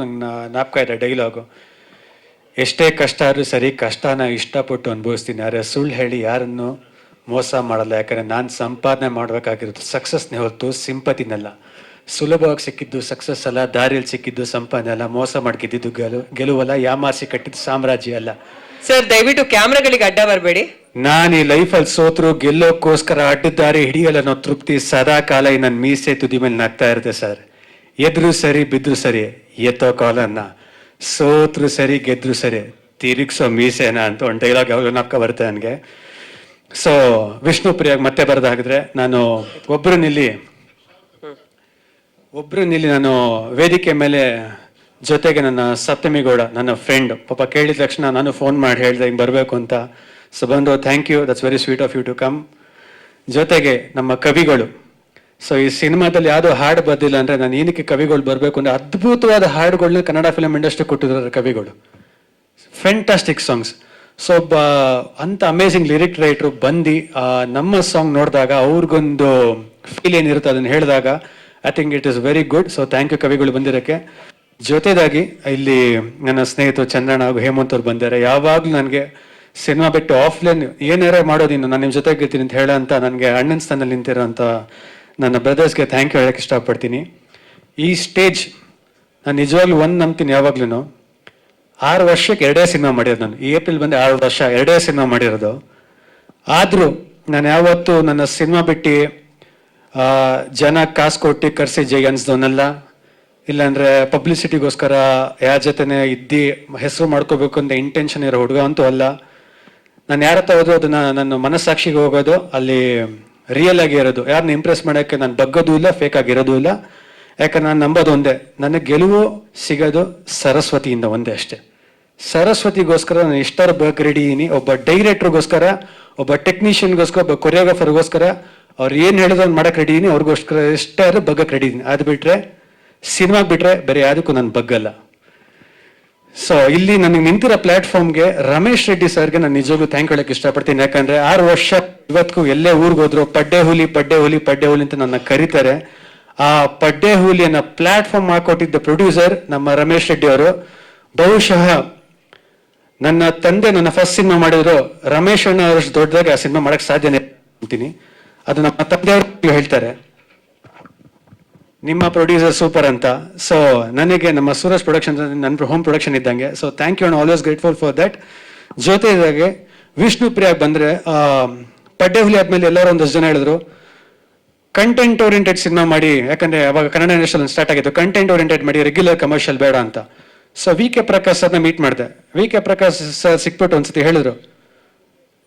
ನಂಗೆ ಜ್ಞಾಪಕ ಇದೆ ಡೈಲಾಗು ಎಷ್ಟೇ ಕಷ್ಟ ಆದರೂ ಸರಿ ಕಷ್ಟನ ಇಷ್ಟಪಟ್ಟು ಅನುಭವಿಸ್ತೀನಿ ಆದರೆ ಸುಳ್ಳು ಹೇಳಿ ಯಾರನ್ನು ಮೋಸ ಮಾಡಲ್ಲ. ಯಾಕಂದರೆ ನಾನು ಸಂಪಾದನೆ ಮಾಡಬೇಕಾಗಿರೋದು ಸಕ್ಸಸ್ನೇ ಹೊರತು ಸಿಂಪತಿನಲ್ಲ. ಸುಲಭವಾಗಿ ಸಿಕ್ಕಿದ್ದು ಸಕ್ಸಸ್ ಅಲ್ಲ ದಾರಿಯಲ್ಲಿ ಸಿಕ್ಕಿದ್ದು ಸಂಪಾದನೆ ಅಲ್ಲ ಮೋಸ ಮಾಡ್ಕಿದ್ದು ಗೆಲು ಗೆಲುವಲ್ಲ ಯಾಮಾಸಿ ಕಟ್ಟಿದ್ದು ಸಾಮ್ರಾಜ್ಯ ಅಲ್ಲ. ಸರ್ ದಯವಿಟ್ಟು ಕ್ಯಾಮ್ರಾಗಳಿಗೆ ಅಡ್ಡ ಬರಬೇಡಿ. ನಾನು ಈ ಲೈಫಲ್ಲಿ ಸೋತ್ರು ಗೆಲ್ಲೋಕ್ಕೋಸ್ಕರ ಅಡ್ಡಿದ್ದಾರೆ ಹಿಡಿಯಲ್ಲ ಅನ್ನೋ ತೃಪ್ತಿ ಸದಾ ಕಾಲ ನನ್ನ ಮೀಸೆ ತುದಿ ಮೇಲೆ ನಗ್ತಾ ಇರುತ್ತೆ ಸರ್. ಎದ್ರು ಸರಿ ಬಿದ್ರು ಸರಿ ಎತ್ತೋ ಕಾಲನ್ನ ಸೋತ್ರು ಸರಿ, ಗೆದ್ರು ಸರಿ, ತಿರುಗಿಸೋ ಮೀಸೆನ ಅಂತ ಒಂದು ಡೈಲಾಗ್ ಯಾವಾಗ ನಕ್ಕ ಬರುತ್ತೆ ನನಗೆ. ಸೊ ವಿಷ್ಣು ಪ್ರಿಯಾಗ ಮತ್ತೆ ಬರೋದಾಗಿದ್ರೆ ನಾನು ಒಬ್ರು ನಿಲ್ಲಿ ಒಬ್ರು ನಿಲ್ಲಿ ನಾನು ವೇದಿಕೆ ಮೇಲೆ ಜೊತೆಗೆ ನನ್ನ ಸಪ್ತಮಿಗೌಡ ನನ್ನ ಫ್ರೆಂಡ್ ಪಾಪ ಕೇಳಿದ ತಕ್ಷಣ ನಾನು ಫೋನ್ ಮಾಡಿ ಹೇಳಿದೆ ಹಿಂಗೆ ಬರಬೇಕು ಅಂತ. ಸೊ ಬಂದು thank you that's very sweet of you to come ಜೊತೆಗೆ ನಮ್ಮ ಕವಿಗಳು ಸೊ ಈ ಸಿನಿಮಾದಲ್ಲಿ ಯಾವುದೋ ಹಾಡು ಬರ್ದಿಲ್ಲ ಅಂದ್ರೆ ನಾನು ಏನಕ್ಕೆ ಕವಿಗಳು ಬರಬೇಕು ಅಂದ್ರೆ ಅದ್ಭುತವಾದ ಹಾಡುಗಳನ್ನ ಕನ್ನಡ ಫಿಲಮ್ ಇಂಡಸ್ಟ್ರಿ ಕೊಟ್ಟಿದ್ದಾರೆ ಕವಿಗಳು. ಫ್ಯಾಂಟಾಸ್ಟಿಕ್ ಸಾಂಗ್ಸ್ ಸೊ ಒಬ್ಬ ಅಂತ ಅಮೇಸಿಂಗ್ ಲಿರಿಕ್ ರೈಟ್ರು ಬಂದು ನಮ್ಮ ಸಾಂಗ್ ನೋಡಿದಾಗ ಅವ್ರಿಗೊಂದು ಫೀಲ್ ಏನಿರುತ್ತೆ ಅದನ್ನ ಹೇಳಿದಾಗ I think it is very good so thank you ಕವಿಗಳು ಬಂದಿರೋಕ್ಕೆ. ಜೊತೆದಾಗಿ, ಇಲ್ಲಿ ನನ್ನ ಸ್ನೇಹಿತರು ಚಂದ್ರಣ್ಣ ಹಾಗೂ ಹೇಮಂತ್ ಅವ್ರು ಬಂದಿದ್ದಾರೆ. ಯಾವಾಗಲೂ ನನಗೆ ಸಿನಿಮಾ ಬಿಟ್ಟು ಆಫ್ಲೈನ್ ಏನಾರ ಮಾಡೋದಿನ್ನು ನಾನು ನಿಮ್ಮ ಜೊತೆಗೆ ಇರ್ತೀನಿ ಅಂತ ಹೇಳೋ ಅಂತ ನನಗೆ ಅಣ್ಣನ ಸ್ಥಾನದಲ್ಲಿ ನಿಂತಿರೋಂಥ ನನ್ನ ಬ್ರದರ್ಸ್ಗೆ ಥ್ಯಾಂಕ್ ಯು ಹೇಳಕ್ಕೆ ಇಷ್ಟಪಡ್ತೀನಿ. ಈ ಸ್ಟೇಜ್ ನಾನು ನಿಜವಾಗ್ಲೂ ಒಂದು ನಂಬ್ತೀನಿ ಯಾವಾಗ್ಲೂ ಆರು ವರ್ಷಕ್ಕೆ ಎರಡೇ ಸಿನಿಮಾ ಮಾಡಿರೋದು ನಾನು. ಈ ಏಪ್ರಿಲ್ ಬಂದು ಆರು ವರ್ಷ ಎರಡೇ ಸಿನಿಮಾ ಮಾಡಿರೋದು. ಆದರೂ ನಾನು ಯಾವತ್ತೂ ನನ್ನ ಸಿನಿಮಾ ಬಿಟ್ಟು ಜನ ಕಾಸು ಕೊಟ್ಟು ಕರೆಸಿ ಜೈ ಅನ್ಸ್ದವನ್ನೆಲ್ಲ ಇಲ್ಲಾಂದರೆ ಪಬ್ಲಿಸಿಟಿಗೋಸ್ಕರ ಯಾರ ಜೊತೆನೇ ಇದ್ದು ಹೆಸರು ಮಾಡ್ಕೋಬೇಕು ಅಂತ ಇಂಟೆನ್ಷನ್ ಇರೋ ಹುಡುಗ ಅಂತೂ ಅಲ್ಲ. ನಾನು ಯಾರ ಹತ್ರ ಹೋದ್ರು ಅದನ್ನ ನನ್ನ ಮನಸ್ಸಾಕ್ಷಿಗೆ ಹೋಗೋದು, ಅಲ್ಲಿ ರಿಯಲ್ ಆಗಿ ಇರೋದು. ಯಾರನ್ನ ಇಂಪ್ರೆಸ್ ಮಾಡೋಕ್ಕೆ ನಾನು ಬಗ್ಗೋದು ಇಲ್ಲ ಫೇಕ್ ಆಗಿರೋದು ಇಲ್ಲ. ಯಾಕಂದ್ರೆ ನಾನು ನಂಬೋದು ಒಂದೇ. ನನಗೆ ಗೆಲುವು ಸಿಗೋದು ಸರಸ್ವತಿಯಿಂದ ಒಂದೇ ಅಷ್ಟೇ. ಸರಸ್ವತಿಗೋಸ್ಕರ ನಾನು ಎಷ್ಟರ ಬಗ್ಗೆ ರೆಡಿ ಇದ್ದೀನಿ. ಒಬ್ಬ ಡೈರೆಕ್ಟ್ರಿಗೋಸ್ಕರ ಒಬ್ಬ ಟೆಕ್ನಿಷಿಯನ್ಗೋಸ್ಕರ ಒಬ್ಬ ಕೊರಿಯೋಗ್ರಾಫರ್ಗೋಸ್ಕರ ಅವ್ರು ಏನು ಹೇಳಿದ್ರು ಮಾಡಕ್ಕೆ ರೆಡಿ ಇದ್ದೀನಿ. ಅವ್ರಿಗೋಸ್ಕರ ಎಷ್ಟಾದ್ರೂ ಬಗ್ಗಕ್ಕೆ ರೆಡಿ ಇದ್ದೀನಿ. ಅದು ಬಿಟ್ಟರೆ ಸಿನಿಮಾಗೆ ಬಿಟ್ಟರೆ ಬೇರೆ ಯಾವುದಕ್ಕೂ ನಾನು ಬಗ್ಗಲ್ಲ. ಸೊ ಇಲ್ಲಿ ನನಗೆ ನಿಂತಿರೋ ಪ್ಲಾಟ್ಫಾರ್ಮ್ಗೆ ರಮೇಶ್ ರೆಡ್ಡಿ ಸರ್ಗೆ ನಾನು ನಿಜವಾಗ್ಲೂ ಥ್ಯಾಂಕ್ ಹೇಳಕ್ ಇಷ್ಟಪಡ್ತೀನಿ. ಯಾಕಂದ್ರೆ ಆರು ವರ್ಷ ಇವತ್ತಿಗೂ ಎಲ್ಲೇ ಊರಿಗೆ ಹೋದ್ರು ಪಡ್ಡೆ ಹುಲಿ ಪಡ್ಡೆ ಹುಲಿ ಪಡ್ಡೆ ಹುಲಿ ಅಂತ ನನ್ನ ಕರೀತಾರೆ. ಆ ಪಡ್ಡೆ ಹುಲಿಯನ್ನ ಪ್ಲಾಟ್ಫಾರ್ಮ್ ಹಾಕೊಟ್ಟಿದ್ದ ಪ್ರೊಡ್ಯೂಸರ್ ನಮ್ಮ ರಮೇಶ್ ರೆಡ್ಡಿ ಅವರು. ಬಹುಶಃ ನನ್ನ ತಂದೆ ನನ್ನ ಫಸ್ಟ್ ಸಿನಿಮಾ ಮಾಡಿದ್ರು. ರಮೇಶ್ ಅಣ್ಣ ಅವರಷ್ಟು ದೊಡ್ಡದಾಗಿ ಆ ಸಿನಿಮಾ ಮಾಡಕ್ ಸಾಧ್ಯನೇ ಅಂತೀನಿ. ಅದು ನಮ್ಮ ತಂದೆಯವರು ಹೇಳ್ತಾರೆ. ನಿಮ್ಮ ಪ್ರೊಡ್ಯೂಸರ್ ಸೂಪರ್ ಅಂತ. ಸೊ ನನಗೆ ನಮ್ಮ ಸೂರಜ್ ಪ್ರೊಡಕ್ಷನ್ ನನ್ನ ಹೋಮ್ ಪ್ರೊಡಕ್ಷನ್ ಇದ್ದಂಗೆ. So thank you and always grateful for that ಜೊತೆದಾಗೆ Vishnu ಪ್ರಿಯಾಗ್ ಬಂದ್ರೆ ಪಡ್ಡೆ ಹುಲಿ ಆದ್ಮೇಲೆ ಎಲ್ಲರೂ ಒಂದಷ್ಟು ಜನ ಹೇಳಿದ್ರು ಕಂಟೆಂಟ್ ಓರಿಯೆಂಟೆಡ್ ಸಿನಿಮಾ ಮಾಡಿ, ಯಾಕಂದ್ರೆ ಅವಾಗ ಕನ್ನಡ ಇಂಡಸ್ಟ್ರಿ ಸ್ಟಾರ್ಟ್ ಆಗಿತ್ತು ಕಂಟೆಂಟ್ ಓರಿಯೆಂಟೆಡ್ ಮಾಡಿ ರೆಗ್ಯುಲರ್ ಕಮರ್ಷಿಯಲ್ ಬೇಡ ಅಂತ. ಸೊ ವಿ ಕೆ ಪ್ರಕಾಶ್ ಸರ್ನ ಮೀಟ್ ಮಾಡಿದೆ. ವಿ ಕೆ ಪ್ರಕಾಶ್ ಸರ್ ಸಿಕ್ಬಿಟ್ಟು ಒಂದ್ಸತಿ ಹೇಳಿದ್ರು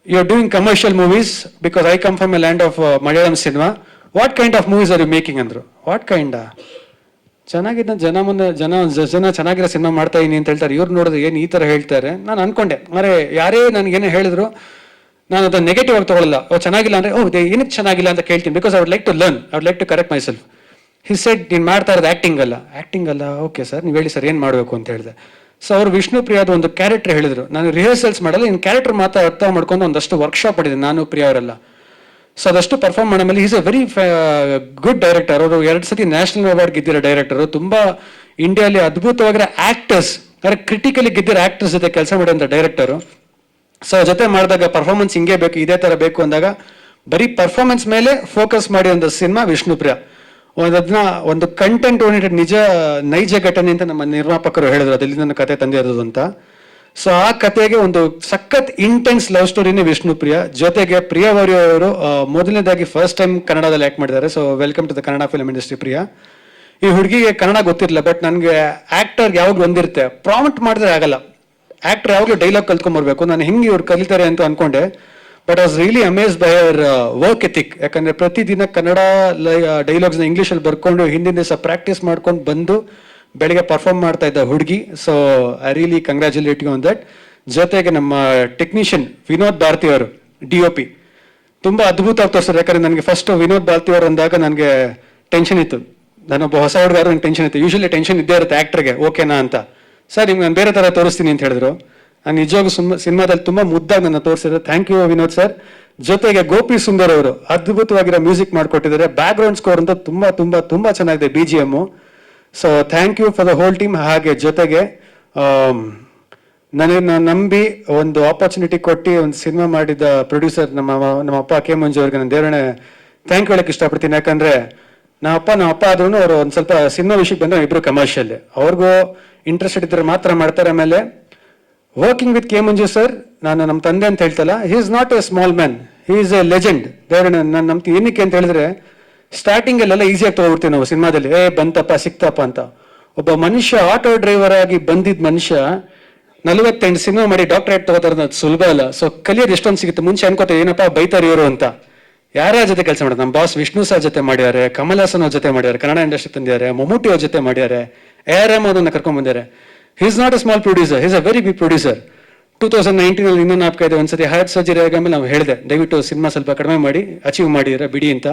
you are doing commercial movies because I come from a land of Malayalam cinema what kind of movies are you making ಅಂದರು? What kind ಚೆನ್ನಾಗಿದ್ದ ಜನ ಮುಂದೆ, ಜನ ಜನ ಚೆನ್ನಾಗಿರೋ ಸಿನಿಮಾ ಮಾಡ್ತಾ ಇದೀನಿ ಅಂತ ಹೇಳ್ತಾರೆ. ಇವ್ರು ನೋಡಿದ್ರೆ ಏನು ಈ ಥರ ಹೇಳ್ತಾರೆ? ನಾನು ಅನ್ಕೊಂಡೆ. ಮರೆ, ಯಾರೇ ನನಗೇನೇ ಹೇಳಿದ್ರು, ನಾನು ಅದನ್ನ ನೆಗೆಟಿವ್ ಆಗಿ ತಗೊಳ್ಳಲ್ಲ ಓ, ಚೆನ್ನಾಗಿಲ್ಲ ಅಂದರೆ, ಓ ಏನಕ್ಕೆ ಚೆನ್ನಾಗಿಲ್ಲ ಅಂತ ಕೇಳ್ತೀನಿ. Because I would like to learn I would like to correct myself he said ನೀನು ಮಾಡ್ತಾ ಇರೋದು ಆಕ್ಟಿಂಗ್ ಅಲ್ಲ. ಆಕ್ಟಿಂಗ್ ಅಲ್ಲ ಓಕೆ ಸರ್ ನೀವು ಹೇಳಿ ಸರ್ ಏನು ಮಾಡಬೇಕು ಅಂತ ಹೇಳಿದೆ. ಸೊ ಅವರು ವಿಷ್ಣು ಪ್ರಿಯಾದ ಒಂದು ಕ್ಯಾರೆಕ್ಟರ್ ಹೇಳಿದ್ರು. ನಾನು ರಿಹರ್ಸಲ್ಸ್ ಮಾಡಲ್ಲ ಇನ್ನು ಕ್ಯಾರೆಕ್ಟರ್ ಮಾತ್ರ ಅರ್ಥ ಮಾಡ್ಕೊಂಡು ಒಂದಷ್ಟು ವರ್ಕ್ಶಾಪ್ ಮಾಡಿದೆ. ನಾನು ಪ್ರಿಯಾ ಅವರೆಲ್ಲ. ಸೊ ಅದಷ್ಟು ಪರ್ಫಾರ್ಮ್ ಮಾಡೋ ಮೇಲೆ is a very good director ಅವರು ಎರಡು ಸತಿ ನ್ಯಾಷನಲ್ ಅವಾರ್ಡ್ ಗೆದ್ದಿರೋ ಡೈರೆಕ್ಟರ್ ತುಂಬಾ ಇಂಡಿಯಾಲಿ ಅದ್ಭುತವಾಗಿರೋ ಆಕ್ಟರ್ಸ್ ಅಂದ್ರೆ ಕ್ರಿಟಿಕಲಿ ಗೆದ್ದಿರೋ ಆಕ್ಟರ್ಸ್ ಜೊತೆ ಕೆಲಸ ಮಾಡಿದಂತ ಡೈರೆಕ್ಟರು ಸೊ ಜೊತೆ ಮಾಡಿದಾಗ ಪರ್ಫಾರ್ಮೆನ್ಸ್ ಹಿಂಗೆ ಬೇಕು, ಇದೇ ತರ ಬೇಕು ಅಂದಾಗ ಬರೀ ಪರ್ಫಾರ್ಮೆನ್ಸ್ ಮೇಲೆ ಫೋಕಸ್ ಮಾಡಿ ಒಂದು ಸಿನಿಮಾ ವಿಷ್ಣುಪ್ರಿಯ ಅದನ್ನ ಒಂದು ಕಂಟೆಂಟ್ ಓರಿಯೆಂಟೆಡ್ ನಿಜ ನೈಜ ಘಟನೆ ಅಂತ ನಮ್ಮ ನಿರ್ಮಾಪಕರು ಹೇಳಿದ್ರು. ಅದರಲ್ಲಿ ನನ್ನ ಕತೆ ತಂದಿರೋದು ಅಂತ. ಸೊ ಆ ಕಥೆಗೆ ಒಂದು ಸಖತ್ ಇಂಟೆನ್ಸ್ ಲವ್ ಸ್ಟೋರಿನೇ ವಿಷ್ಣುಪ್ರಿಯ ಜೊತೆಗೆ ಪ್ರಿಯವಾರಿ ಅವರು ಮೊದಲನೇದಾಗಿ ಫಸ್ಟ್ ಟೈಮ್ ಕನ್ನಡದಲ್ಲಿ ಆಕ್ಟ್ ಮಾಡಿದ್ದಾರೆ. So welcome to the Kannada film industry Priya. ಈ ಹುಡುಗಿಗೆ ಕನ್ನಡ ಗೊತ್ತಿರಲಿಲ್ಲ ಬಟ್ ನನಗೆ ಆಕ್ಟರ್ ಯಾವಾಗಲೂ ಒಂದಿರುತ್ತೆ. ಪ್ರಾಮಿಟ್ ಮಾಡಿದ್ರೆ ಆಗಲ್ಲ. ಆಕ್ಟರ್ ಯಾವಾಗಲೂ ಡೈಲಾಗ್ ಕಲ್ತ್ಕೊಂಡ್ಬರ್ಬೇಕು ನಾನು ಹೆಂಗೆ ಇವ್ರು ಕಲಿತಾರೆ ಅಂತ ಅನ್ಕೊಂಡೆ. But was really amaze by hour work ethic ಯಾಕಂದ್ರೆ ಪ್ರತಿದಿನ ಕನ್ನಡ ಡೈಲಾಗ್ಸ್ನ ಇಂಗ್ಲೀಷಲ್ಲಿ ಬರ್ಕೊಂಡು, ಹಿಂದಿನ ದಿವಸ ಪ್ರಾಕ್ಟೀಸ್ ಮಾಡ್ಕೊಂಡು ಬಂದು ಬೆಳಿಗ್ಗೆ ಪರ್ಫಾರ್ಮ್ ಮಾಡ್ತಾ ಇದ್ದ ಹುಡುಗಿ. So I really congratulate on that ಜೊತೆಗೆ ನಮ್ಮ ಟೆಕ್ನಿಷಿಯನ್ ವಿನೋದ್ ಭಾರತಿ ಅವರು ಡಿ ಒ ಪಿ ತುಂಬಾ ಅದ್ಭುತವಾಗಿ ಸರ್. ಯಾಕಂದ್ರೆ ನನಗೆ ಫಸ್ಟ್ ವಿನೋದ್ ಭಾರತಿ ಅವರು ಅಂದಾಗ ನನಗೆ ಟೆನ್ಷನ್ ಇತ್ತು. ನಾನೊಬ್ಬ ಹೊಸ ಹುಡುಗ ನಂಗೆ ಟೆನ್ಷನ್ ಇತ್ತು. ಯೂಶಲಿ ಟೆನ್ಷನ್ ಇದ್ದೇ ಇರುತ್ತೆ ಆಕ್ಟರ್ಗೆ ಓಕೆನಾ ಅಂತ. ಸರ್, ನಿಮ್ಗೆ ನಾನು ಬೇರೆ ತರ ತೋರಿಸ್ತೀನಿ ಅಂತ ಹೇಳಿದ್ರು. ನಾನು ನಿಜವಾಗೂ ಸುಮ್ಮ ಸಿನಿಮಾದಲ್ಲಿ ತುಂಬಾ ಮುದ್ದಾಗಿ ನನ್ನ ತೋರಿಸಿದ್ರು. ಥ್ಯಾಂಕ್ ಯು ವಿನೋದ್ ಸರ್ ಜೊತೆಗೆ ಗೋಪಿ ಸುಂದರ್ ಅವರು, ಅದ್ಭುತವಾಗಿರೋ ಮ್ಯೂಸಿಕ್ ಮಾಡಿಕೊಟ್ಟಿದ್ದಾರೆ. ಬ್ಯಾಕ್ ಗ್ರೌಂಡ್ ಸ್ಕೋರ್ ಅಂತ ತುಂಬಾ ತುಂಬಾ ತುಂಬಾ ಚೆನ್ನಾಗಿದೆ. B G M so thank you for the whole team ಹಾಗೆ ಜೊತೆಗೆ ಆಮ್, ನನಗೆ ನಂಬಿ ಒಂದು ಆಪರ್ಚುನಿಟಿ ಕೊಟ್ಟು ಒಂದು ಸಿನಿಮಾ ಮಾಡಿದ ಪ್ರೊಡ್ಯೂಸರ್ ನಮ್ಮ ನಮ್ಮ ಅಪ್ಪ ಕೆ ಮಂಜು ಅವ್ರಿಗೆ ನಾನು ದೇವರನ್ನೇ ಥ್ಯಾಂಕ್ ಹೇಳಕ್ಕೆ ಇಷ್ಟಪಡ್ತೀನಿ. ಯಾಕಂದ್ರೆ ನಮ್ಮ ಅಪ್ಪ ನಮ್ಮ ಅಪ್ಪ ಆದ್ರೂ ಅವರು ಒಂದು ಸ್ವಲ್ಪ ಸಿನಿಮಾ ವಿಷಯಕ್ಕೆ ಬಂದ್ರೆ ಇಬ್ಬರು ಕಮರ್ಷಿಯಲ್ ಅವ್ರಿಗೂ ಇಂಟ್ರೆಸ್ಟೆಡ್ ಇದ್ರೆ ಮಾತ್ರ ಮಾಡ್ತಾರೆ ಆಮೇಲೆ. Working with K Manju sir ನಾನು ನಮ್ಮ ತಂದೆ ಅಂತ ಹೇಳ್ತಲ್ಲ he is not a small man he is a legend ದೇವರೇ ನಾನು ನಮ್ಮ ಏನಕ್ಕೆ ಅಂತ ಹೇಳಿದ್ರೆ ಸ್ಟಾರ್ಟಿಂಗ್ ಅಲ್ಲೆಲ್ಲ ಈಸಿಯಾಗಿ ತಗೋಬಿಡ್ತೀವಿ ನಾವು ಸಿನಿಮಾದಲ್ಲಿ, ಏ, ಬಂತಪ್ಪ, ಸಿಕ್ತಪ್ಪ ಅಂತ. ಒಬ್ಬ ಮನುಷ್ಯ ಆಟೋ ಡ್ರೈವರ್ ಆಗಿ ಬಂದಿದ್ದ ಮನುಷ್ಯ, ನಲವತ್ತೆಂಟು ಸಿನಿಮಾ ಮಾಡಿ ಡಾಕ್ಟರೇಟ್ ತಗೋತಾರ ಸುಲಭ ಅಲ್ಲ. ಸೊ ಕಲಿಯೋದು ಎಷ್ಟೊಂದು ಸಿಗುತ್ತೆ. ಮುಂಚೆ ಅನ್ಕೋತ ಏನಪ್ಪ, ಬೈತಾರೆ ಇವರು ಅಂತ. ಯಾರ ಜೊತೆ ಕೆಲಸ ಮಾಡೋದು? ನಮ್ಮ ಬಾಸ್ ವಿಷ್ಣು ಸರ್ ಜೊತೆ ಮಾಡ್ಯಾರೆ, ಕಮಲ್ ಹಾಸನ್ ಜೊತೆ ಮಾಡ್ಯಾರೆ, ಕನ್ನಡ ಇಂಡಸ್ಟ್ರಿ ತಂದಿದ್ದಾರೆ ಮಮ್ಮೂಟಿ ಅವ್ರ ಜೊತೆ ಮಾಡ್ಯಾರೆ ಎ ಆರ್ ಎಂ ಅದನ್ನ ಕರ್ಕೊಂಡ್ ಬಂದಿದ್ದಾರೆ. He's not a small producer he's a very big producer two thousand nineteen ಅಲ್ಲಿ ಇನ್ನೊಂದು ನಾಪ್ಕ ಇದೆ, ಒಂದ್ಸತಿ ಹಯತ್ ಸರ್ಜರಿ ಮೇಲೆ ನಾವು ಹೇಳಿದೆ, ದಯವಿಟ್ಟು ಸಿನಿಮಾ ಸ್ವಲ್ಪ ಕಡಿಮೆ ಮಾಡಿ ಅಚೀವ್ ಮಾಡಿದ್ರೆ ಬಿಡಿ ಅಂತ.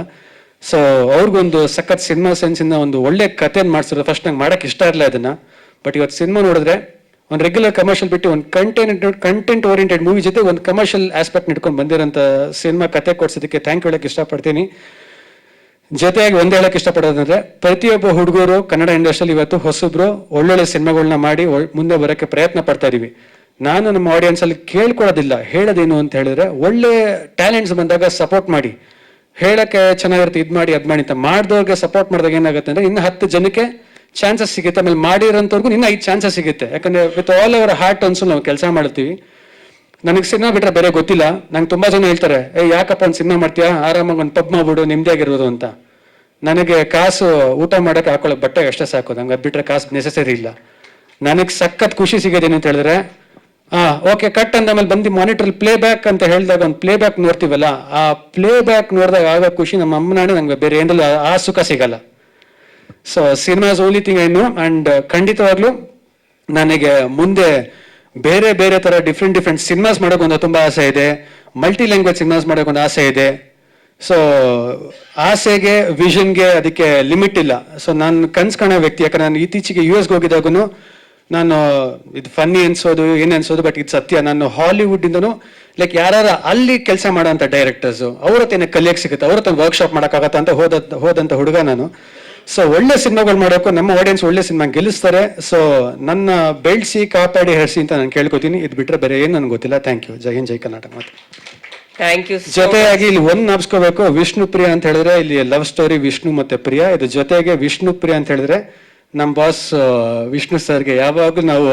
ಸೊ ಅವ್ರಿಗೊಂದು ಸಖತ್ ಸಿನಿಮಾ ಸೆನ್ಸ್ ಇಂದ ಒಂದು ಒಳ್ಳೆ ಕಥೆಯನ್ನು ಮಾಡಿಸಿದ್ರು ಫಸ್ಟ್ ನಂಗೆ ಮಾಡಕ್ ಇಷ್ಟ ಇರಲಿಲ್ಲ ಅದನ್ನ. ಬಟ್ ಇವತ್ತು ಸಿನಿಮಾ ನೋಡಿದ್ರೆ ಒಂದು ರೆಗ್ಯುಲರ್ ಕಮರ್ಷಿಯಲ್ ಬಿಟ್ಟು ಒಂದು ಕಂಟೆಂಟ್ ಕಂಟೆಂಟ್ ಓರಿಯೆಂಟೆಡ್ ಮೂವಿ ಜೊತೆ ಒಂದು ಕಮರ್ಷಿಯಲ್ ಆಸ್ಪೆಕ್ಟ್ ಇಟ್ಕೊಂಡು ಬಂದಿರೋಂಥ ಸಿನಿಮಾ ಕತೆ ಕೊಡ್ಸೋದಕ್ಕೆ ಥ್ಯಾಂಕ್ ಹೇಳಕ್ ಇಷ್ಟಪಡ್ತೀನಿ. ಜೊತೆಯಾಗಿ ಒಂದು ಹೇಳಕ್ಕೆ ಇಷ್ಟಪಡೋದಂದ್ರೆ ಪ್ರತಿಯೊಬ್ಬ ಹುಡುಗರು ಕನ್ನಡ ಇಂಡಸ್ಟ್ರಿಯಲ್ಲಿ ಇವತ್ತು ಹೊಸಬ್ರು ಒಳ್ಳೊಳ್ಳೆ ಸಿನಿಮಾಗಳನ್ನ ಮಾಡಿ ಮುಂದೆ ಬರೋಕ್ಕೆ ಪ್ರಯತ್ನ ಪಡ್ತಾ ಇದೀವಿ. ನಾನು ನಮ್ಮ ಆಡಿಯನ್ಸ್ ಅಲ್ಲಿ ಕೇಳ್ಕೊಳ್ಳೋದಿಲ್ಲ, ಹೇಳೋದೇನು ಅಂತ ಹೇಳಿದ್ರೆ ಒಳ್ಳೆ ಟ್ಯಾಲೆಂಟ್ಸ್ ಬಂದಾಗ ಸಪೋರ್ಟ್ ಮಾಡಿ. ಹೇಳಕ್ಕೆ ಚೆನ್ನಾಗಿರುತ್ತೆ, ಇದ್ ಮಾಡಿ, ಅದ್ ಮಾಡಿ ಅಂತ ಮಾಡಿದವ್ರಿಗೆ ಸಪೋರ್ಟ್ ಮಾಡಿದಾಗ ಏನಾಗುತ್ತೆ ಅಂದ್ರೆ ಇನ್ನು ಹತ್ತು ಜನಕ್ಕೆ ಚಾನ್ಸಸ್ ಸಿಗುತ್ತೆ. ಆಮೇಲೆ ಮಾಡಿರೋಂಥವ್ರಿಗೂ ಇನ್ನು ಐದು ಚಾನ್ಸಸ್ ಸಿಗುತ್ತೆ. ಯಾಕಂದ್ರೆ ವಿತ್ ಆಲ್ ಅವರ್ ಹಾರ್ಟ್ ಅನ್ಸು ನಾವು ಕೆಲಸ ಮಾಡ್ತೀವಿ. ನನಗೆ ಸಿನಿಮಾ ಬಿಟ್ರೆ ಬೇರೆ ಗೊತ್ತಿಲ್ಲ. ನಂಗೆ ತುಂಬಾ ಜನ ಹೇಳ್ತಾರೆ, ಏ, ಯಾಕಪ್ಪ ಒಂದು ಸಿನಿಮಾ ಮಾಡ್ತೀಯಾ? ಆರಾಮಾಗಿ ಒಂದು ಪಬ್ ಮಾಡ್ಬಿಡು ನೆಮ್ಮದಿಯಾಗಿರ್ಬೋದು ಅಂತ. ನನಗೆ ಕಾಸು ಊಟ ಮಾಡಕ್ಕೆ ಹಾಕೊಳ್ಳೋ ಬಟ್ಟೆ ಅಷ್ಟೇ ಸಾಕು. ನಂಗೆ ಅದು ಬಿಟ್ರೆ ಕಾಸು ನೆಸೆಸರಿ ಇಲ್ಲ. ನನಗೆ ಸಖತ್ ಖುಷಿ ಸಿಗೋದೇನು ಅಂತ ಹೇಳಿದ್ರೆ ಆ ಓಕೆ ಕಟ್ ಅಂದ ಆಮೇಲೆ ಬಂದು ಮಾನಿಟರ್ ಪ್ಲೇ ಬ್ಯಾಕ್ ಅಂತ ಹೇಳಿದಾಗ ಒಂದು ಪ್ಲೇ ಬ್ಯಾಕ್ ನೋಡ್ತೀವಲ್ಲ, ಆ ಪ್ಲೇ ಬ್ಯಾಕ್ ನೋಡಿದಾಗ ಆಗೋ ಖುಷಿ ನಮ್ಮ ಅಮ್ಮನಾಣೆ ನಂಗೆ ಬೇರೆ ಏನಲ್ಲ, ಆ ಸುಖ ಸಿಗಲ್ಲ. So cinema is only thing I know and ಖಂಡಿತವಾಗ್ಲೂ ನನಗೆ ಮುಂದೆ ಬೇರೆ ಬೇರೆ ತರ ಡಿಫ್ರೆಂಟ್ ಡಿಫ್ರೆಂಟ್ ಸಿನಿಮಾಸ್ ಮಾಡೋಕ್ಕೊಂದು ತುಂಬ ಆಸೆ ಇದೆ ಮಲ್ಟಿ ಲ್ಯಾಂಗ್ವೇಜ್ ಸಿನಿಮಾಸ್ ಮಾಡೋಕೆ ಒಂದು ಆಸೆ ಇದೆ. ಸೊ ಆಸೆಗೆ ವಿಷನ್ಗೆ ಅದಕ್ಕೆ ಲಿಮಿಟ್ ಇಲ್ಲ. ಸೊ ನಾನು ಕನ್ಸ್ ಕಾಣೋ ವ್ಯಕ್ತಿ, ಯಾಕಂದ್ರೆ ನಾನು ಇತ್ತೀಚೆಗೆ ಯು ಎಸ್ಗೆ ಹೋಗಿದ್ದಾಗೂ ನಾನು ಇದು ಫನ್ನಿ ಅನ್ಸೋದು ಏನ್ ಅನ್ಸೋದು ಬಟ್ ಇದು ಸತ್ಯ. ನಾನು ಹಾಲಿವುಡ್ ಇಂದನು ಲೈಕ್ ಯಾರು ಅಲ್ಲಿ ಕೆಲಸ ಮಾಡೋಂಥ ಡೈರೆಕ್ಟರ್ಸ್ ಅವ್ರ ಹತ್ರ ಕಲಿಯಕ್ಕೆ ಸಿಗುತ್ತೆ. ಅವ್ರ ಹತ್ರ ವರ್ಕ್ಶಾಪ್ ಮಾಡೋಕ್ಕಾಗತ್ತ ಅಂತ ಹೋದ ಹೋದಂಥ ಹುಡುಗ ನಾನು. ಸೊ ಒಳ್ಳೆ ಸಿನಿಮಾಗಳು ಮಾಡೋಕ್ಕೂ ನಮ್ಮ ಆಡಿಯನ್ಸ್ ಒಳ್ಳೆ ಸಿನಿಮಾ ಗೆಲ್ಲಿಸ್ತಾರೆ. ಸೊ ನನ್ನ ಬೆಳ್ಸಿ ಕಾಪಾಡಿ ಹರಿಸಿ ಅಂತ ನಾನು ಕೇಳ್ಕೊತೀನಿ. ಇದು ಬಿಟ್ರೆ ಬೇರೆ ಏನು ನನಗೆ ಗೊತ್ತಿಲ್ಲ. ಥ್ಯಾಂಕ್ ಯು ಜೈ ಹಿಂದ್ ಜೈ ಕರ್ನಾಟಕ ಮತ್ತೆ ಥ್ಯಾಂಕ್ ಯು ಜೊತೆಯಾಗಿ ಇಲ್ಲಿ ಒಂದ್ ನಾಪ್ಸ್ಕೋಬೇಕು ವಿಷ್ಣು ಪ್ರಿಯ ಅಂತ ಹೇಳಿದ್ರೆ ಇಲ್ಲಿ ಲವ್ ಸ್ಟೋರಿ ವಿಷ್ಣು ಮತ್ತೆ ಪ್ರಿಯ. ಇದು ಜೊತೆಗೆ ವಿಷ್ಣು ಪ್ರಿಯ ಅಂತ ಹೇಳಿದ್ರೆ ನಮ್ಮ ಬಾಸ್ ವಿಷ್ಣು ಸರ್ಗೆ ಯಾವಾಗಲೂ ನಾವು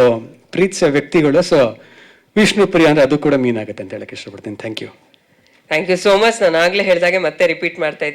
ಪ್ರೀತಿಸೋ ವ್ಯಕ್ತಿಗಳು, ಸೊ ವಿಷ್ಣು ಪ್ರಿಯ ಅಂದ್ರೆ ಅದು ಕೂಡ ಮೀನ್ ಆಗುತ್ತೆ ಅಂತ ಹೇಳಕ್ ಇಷ್ಟಪಡ್ತೀನಿ. Thank you thank you so much ನಾನು ಆಗ್ಲೇ ಹೇಳಿದಾಗೆ ಮತ್ತೆ ರಿಪೀಟ್ ಮಾಡ್ತಾ ಇದ್ದೀನಿ.